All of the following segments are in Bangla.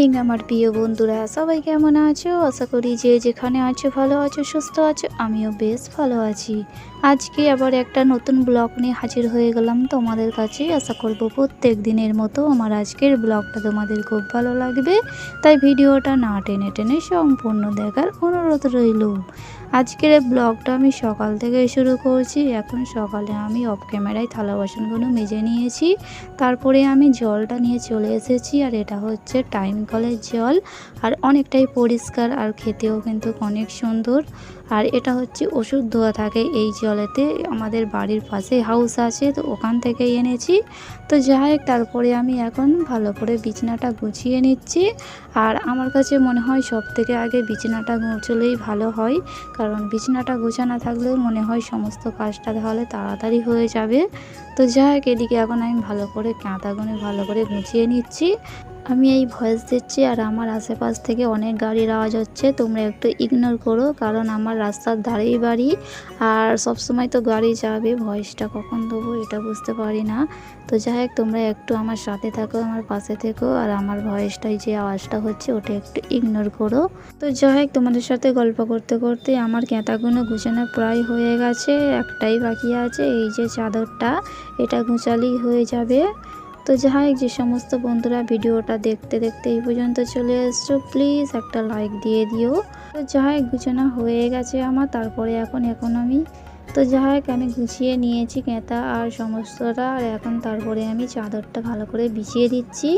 মর্নিং আমার প্রিয় বন্ধুরা। সবাই কেমন আছো? আশা করি যে যেখানে আছো, ভালো আছো, সুস্থ আছো, আমিও বেশ ভালো আছি। আজকে আবার একটা নতুন ব্লগ নিয়ে হাজির হয়ে গেলাম তোমাদের কাছে। আশা করব প্রত্যেক দিনের মতো আমার আজকের ব্লগটা তোমাদের খুব ভালো লাগবে। তাই ভিডিওটা না টেনে টেনে সম্পূর্ণ দেখার অনুরোধ রইল। আজকের ব্লগটা আমি সকাল থেকে শুরু করছি। এখন সকালে আমি অফ ক্যামেরায় থালা বাসনগুলো মেজে নিয়েছি। তারপরে আমি জলটা নিয়ে চলে এসেছি, আর এটা হচ্ছে টাইম কলের জল আর অনেকটাই পরিষ্কার আর খেতেও কিন্তু অনেক সুন্দর। আর এটা হচ্ছে ওষুধ দেওয়া থাকে এই জলেতে। আমাদের বাড়ির পাশে হাউস আছে, তো ওখান থেকে এনেছি। তো যাই তারপরে আমি এখন ভালো করে বিছনাটা গুছিয়ে নিচ্ছি। আর আমার কাছে মনে হয় সব থেকে আগে বিছানাটা গুছলেই ভালো হয়। কারণ বিছানাটা গোছানো থাকলেও মনে হয় সমস্ত কাজটা তাহলে তাড়াতাড়ি হয়ে যাবে। তো যাই হোক, এদিকে এখন আমি ভালো করে কাঁথাগুনে ভালো করে গুছিয়ে নিচ্ছি। আমি এই ভয়েস দিচ্ছি আর আমার আশেপাশ থেকে অনেক গাড়ির আওয়াজ হচ্ছে। তোমরা একটু ইগনোর করো, কারণ আমার রাস্তার ধারেই বাড়ি। আর সব সময় তো গাড়ি যাবে ভয়েসটা কখন দেবো এটা বুঝতে পারি না। তো যাই হোক, তোমরা একটু আমার সাথে থাকো, আমার পাশে থেকো আর আমার ভয়েসটাই যে আওয়াজটা হচ্ছে ওটা একটু ইগনোর করো। তো যাই হোক, তোমাদের সাথে গল্প করতে করতে আমার ক্যাঁতাগুলো গুছানো প্রায় হয়ে গেছে, একটাই বাকি আছে, এই যে চাদরটা, এটা গুছালেই হয়ে যাবে। তো যাই যে সমস্ত বন্ধুরা ভিডিওটা দেখতে দেখতে এই পর্যন্ত চলে এসছো প্লিজ একটা লাইক দিয়ে দিও। তো যাই গুছানো হয়ে গেছে আমার, তারপরে এখন এখন আমি তো যাই হোক আমি গুছিয়ে নিয়েছি কেঁতা আর সমস্তটা, আর এখন তারপরে আমি চাদরটা ভালো করে বিছিয়ে দিচ্ছি।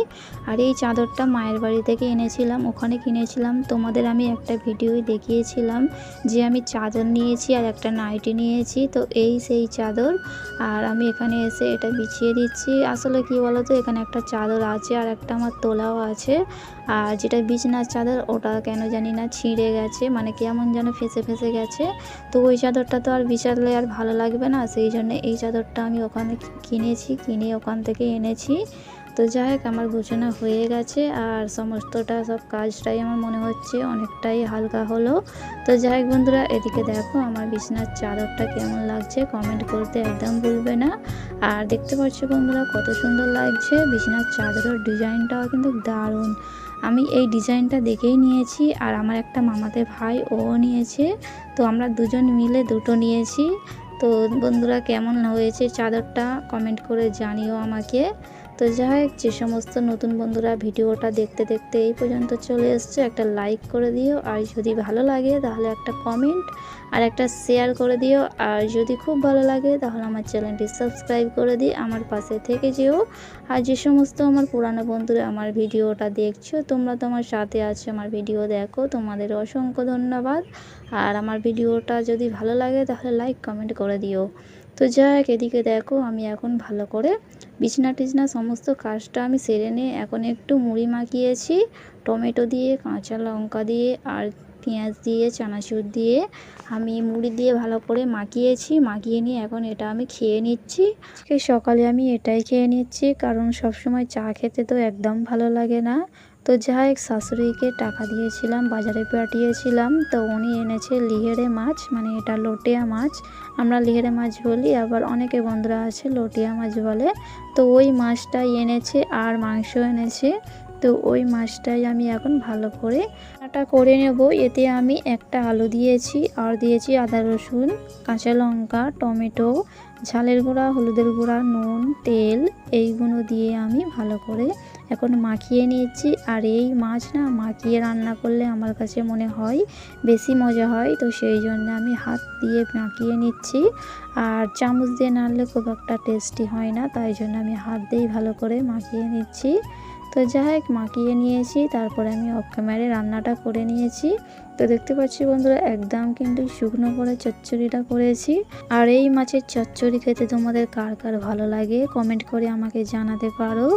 আর এই চাদরটা মায়ের বাড়ি থেকে এনেছিলাম, ওখানে কিনেছিলাম। তোমাদের আমি একটা ভিডিওই দেখিয়েছিলাম যে আমি চাদর নিয়েছি আর একটা নাইটি নিয়েছি, তো এই সেই চাদর। আর আমি এখানে এসে এটা বিছিয়ে দিচ্ছি। আসলে কি বলো তো এখানে একটা চাদর আছে আর একটা আমার তোলাও আছে। আর যেটা বিছনার চাদর, ওটা কেন জানি না ছিঁড়ে গেছে মানে কেমন যেন ফেসে ফেসে গেছে। তো ওই চাদরটা তো আর বিছালে আর ভালো লাগবে না। সেই জন্য এই চাদরটা আমি ওখানে কিনেছি, কিনে ওখান থেকে এনেছি। তো যাই হোক, আমার গোছানো হয়ে গেছে আর সমস্তটা সব কাজটাই আমার মনে হচ্ছে অনেকটাই হালকা হলো। তো যাই হোক বন্ধুরা, এদিকে দেখো আমার বিছনার চাদরটা কেমন লাগছে কমেন্ট করতে একদম ভুলবে না। আর দেখতে পাচ্ছ বন্ধুরা, কত সুন্দর লাগছে। বিছনার চাদরের ডিজাইনটাও কিন্তু দারুণ। আমি এই ডিজাইনটা দেখেই নিয়েছি আর আমার একটা মামাতে ভাই ও নিয়েছে। তো আমরা দুজন মিলে দুটো নিয়েছি। তো বন্ধুরা কেমন হয়েছে চাদরটা কমেন্ট করে জানিও আমাকে। তো যাই হোক, যে সমস্ত নতুন বন্ধুরা ভিডিওটা দেখতে দেখতে এই পর্যন্ত চলে এসছে, একটা লাইক করে দিও। আর যদি ভালো লাগে, তাহলে একটা কমেন্ট আর একটা শেয়ার করে দিও। আর যদি খুব ভালো লাগে, তাহলে আমার চ্যানেলটি সাবস্ক্রাইব করে দিই আমার পাশে থেকে যেও। আর যে সমস্ত আমার পুরানো বন্ধুরা আমার ভিডিওটা দেখছ, তোমরা তো আমার সাথে আছো, আমার ভিডিও দেখো, তোমাদের অসংখ্য ধন্যবাদ। আর আমার ভিডিওটা যদি ভালো লাগে, তাহলে লাইক কমেন্ট করে দিও। তো যাক এদিকে দেখো, আমি এখন ভালো করে বিছনা টিছনা সমস্ত কাজটা আমি সেরে নিয়ে এখন একটু মুড়ি মাখিয়েছি। টমেটো দিয়ে, কাঁচা লঙ্কা দিয়ে আর পেঁয়াজ দিয়ে, চানাচুর দিয়ে আমি মুড়ি দিয়ে ভালো করে মাখিয়েছি। মাখিয়ে নিয়ে এখন এটা আমি খেয়ে নিচ্ছি। সকালে আমি এটাই খেয়ে নিচ্ছি, কারণ সবসময় চা খেতে তো একদম ভালো লাগে না। তো যাই হোক, শাশুড়িকে টাকা দিয়েছিলাম, বাজারে পাঠিয়েছিলাম। তো উনি এনেছে লিহেরে মাছ মানে এটা লোটিয়া মাছ। আমরা লিহেরে মাছ বলি, আবার অনেকে বন্ধুরা আছে লোটিয়া মাছ বলে। তো ওই মাছটাই এনেছে আর মাংস এনেছে। তো ওই মাছটাই আমি এখন ভালো করে রান্নাটা করে নেব। এতে আমি একটা আলু দিয়েছি, আর দিয়েছি আদা রসুন, কাঁচা লঙ্কা, টমেটো, ঝালের গুঁড়া, হলুদের গুঁড়া, নুন, তেল, এইগুলো দিয়ে আমি ভালো করে এখন মাখিয়ে নিয়েছি। আর এই মাছ না মাখিয়ে রান্না করলে আমার কাছে মনে হয় বেশি মজা হয়। তো সেই জন্য আমি হাত দিয়ে মাখিয়ে নিচ্ছি। আর চামচ দিয়ে নাড়লে খুব একটা টেস্টি হয় না, তাই জন্য আমি হাত দিয়েই ভালো করে মাখিয়ে নিচ্ছি। তো যাই হোক, মাখিয়ে নিয়েছি, তারপরে আমি অফ ক্যামেরায় রান্নাটা করে নিয়েছি। তো দেখতে পাচ্ছি বন্ধুরা, একদম কিন্তু শুকনো করে চচ্চড়িটা করেছি। আর এই মাছের চচ্চড়ি খেতে তোমাদের কার কার ভালো লাগে? কমেন্ট করে আমাকে জানাতে পারো।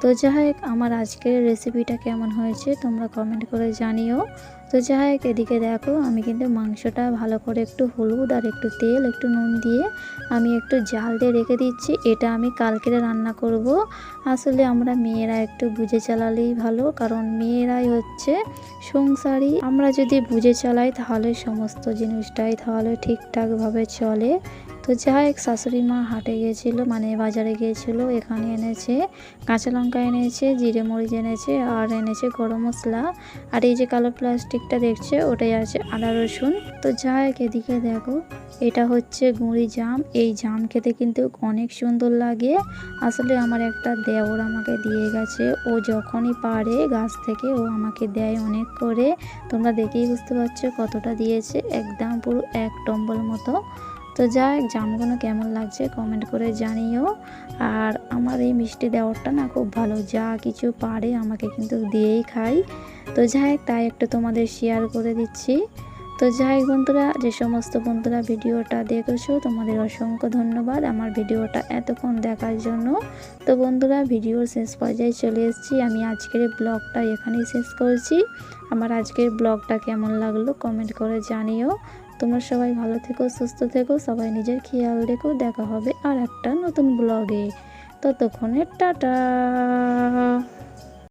তো যাই হোক আমার আজকের রেসিপিটা কেমন হয়েছে তোমরা কমেন্ট করে জানিও। তো যাই হোক এদিকে দেখো, আমি কিন্তু মাংসটা ভালো করে একটু হলুদ আর একটু তেল, একটু নুন দিয়ে আমি একটু জাল দিয়ে রেখে দিচ্ছি। এটা আমি কালকেরে রান্না করব। আসলে আমরা মেয়েরা একটু বুঝে চালালেই ভালো, কারণ মেয়েরাই হচ্ছে সংসারী। আমরা যদি বুঝে চালাই, তাহলে সমস্ত জিনিসটাই তাহলে ঠিকঠাকভাবে চলে। তো যাই হোক, শাশুড়ি মা হাটে গিয়েছিল মানে বাজারে গিয়েছিল, এখানে এনেছে কাঁচা লঙ্কা এনেছে, জিরে মরিচ এনেছে, আর এনেছে গরম মশলা। আর এই যে কালো প্লাস্টিকটা দেখছে, ওটাই আছে আদা রসুন। তো যাই হোক, এদিকে দেখো, এটা হচ্ছে গুঁড়ি জাম। এই জাম খেতে কিন্তু অনেক সুন্দর লাগে। আসলে আমার একটা দেওর আমাকে দিয়ে গেছে, ও যখনই পারে গাছ থেকে, ও আমাকে দেয় অনেক করে। তোমরা দেখেই বুঝতে পারছ কতটা দিয়েছে, একদম পুরো এক টম্বল মতো। তো যাই জামগুলো কেমন লাগছে কমেন্ট করে জানিও। আর আমার এই মিষ্টি দেওয়ারটা না খুব ভালো, যা কিছু পারে আমাকে কিন্তু দিয়েই খাই। তো যাই, তাই একটু তোমাদের শেয়ার করে দিচ্ছি। তো যাই বন্ধুরা, যে সমস্ত বন্ধুরা ভিডিওটা দেখেছ, তোমাদের অসংখ্য ধন্যবাদ আমার ভিডিওটা এতক্ষণ দেখার জন্য। তো বন্ধুরা, ভিডিওর শেষ পর্যায়ে চলে এসেছি। আমি আজকের ব্লগটা এখানেই শেষ করছি। আমার আজকের ব্লগটা কেমন লাগল কমেন্ট করে জানিও। তোমরা সবাই ভালো থেকো, সুস্থ থেকো, সবাই নিজের খেয়াল রেখো। দেখা হবে আর একটা নতুন ব্লগে। ততক্ষণে টাটা।